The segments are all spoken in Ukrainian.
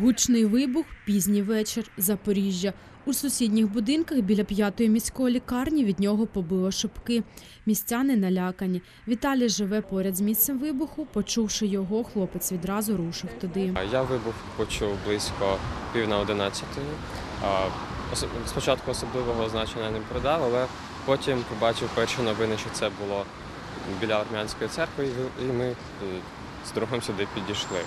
Гучний вибух, пізній вечір, Запоріжжя. У сусідніх будинках біля п'ятої міської лікарні від нього побило шибки. Містяни налякані. Віталій живе поряд з місцем вибуху. Почувши його, хлопець відразу рушив туди. Я вибух почув близько пів на одинадцятої. Спочатку особливого значення не придав, але потім побачив перші новини, що це було біля армянської церкви, і ми е, з другом сюди підійшли.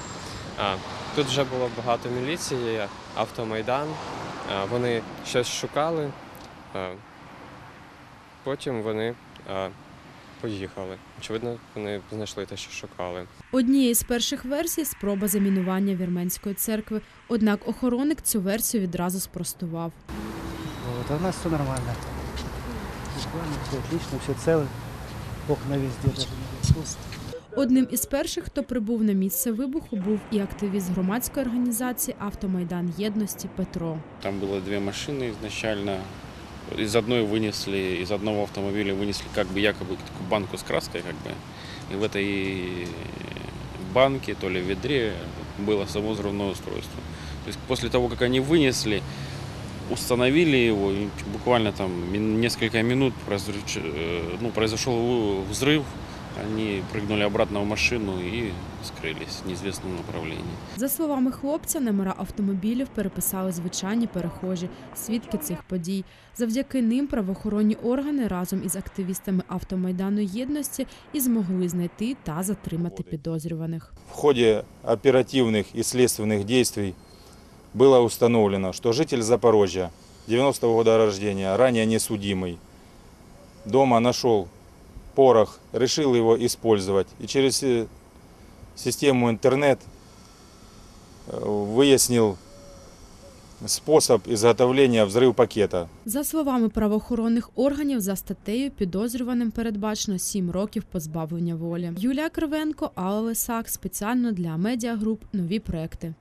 А, Тут вже було багато міліції, автомайдан. А, Вони щось шукали. а, Потім вони а, поїхали. Очевидно, вони знайшли те, що шукали. Однією з перших версій спроба замінування вірменської церкви. Однак охоронник цю версію відразу спростував. Вот, а у нас все нормально. Буквально все отлично, все везде даже не просто. Одним із перших, хто прибув на місце вибуху, був і активіст громадської організації Автомайдан єдності Петро. Там было две машины изначально. Из одной вынесли, из одного автомобиля вынесли как бы якобы такую банку с краской, как бы. И в этой банке, то ли в ведре, было само взрывное устройство. То есть после того, как они вынесли, установили его, и буквально там мин- несколько минут произоч- э, ну, произошел взрыв, они прыгнули обратно в машину и скрылись в неизвестном направлении. За словами хлопця, номера автомобілів переписали звичайні перехожі, свідки цих подій. Завдяки ним правоохоронні органи разом із активістами автомайдану єдності і змогли знайти та затримати підозрюваних. В ходе оперативных и следственных действий было установлено, что житель Запорожья 90 года рождения, ранее несудимый, дома нашел порох, решил его использовать и через э, систему интернет э, выяснил способ изготовления взрыв пакета. За словами правоохоронних органів, за статтею підозрюваним передбачено 7 років позбавлення волі. Юлія Кривенко, Алла Лисак спеціально для медіагруп нові проекти.